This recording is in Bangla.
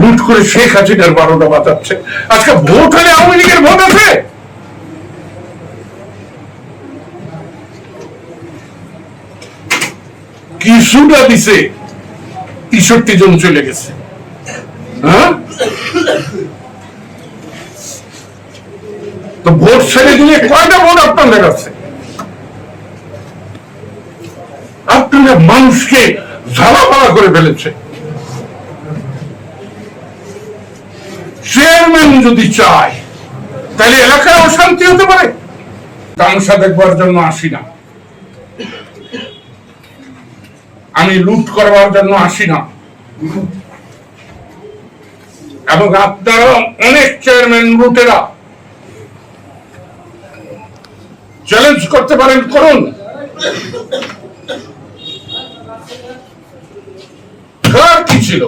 লুট করে শেখ হাসিনার বারোটা বাজাচ্ছে আজকে ভোট হলে আওয়ামী লীগের ভোট আছে? কিছুটা দিছে তেষট্টি জন চলে গেছে। হ্যাঁ? তো ভোট ছেড়ে দিয়ে কয়টা ভোট আপনাদের কাছে? আপনারা মানুষকে ঝালাপালা করে ফেলেছে। চেয়ারম্যান যদি চায় তাহলে এলাকায় অশান্তি হতে পারে। তামসা দেখবার জন্য আসি না। আমি লুট করবার জন্য আসি না। এবং আপনারা অনেক চেয়ারম্যান লুটেরা, চ্যালেঞ্জ করতে পারেন, করুন। কি ছিল?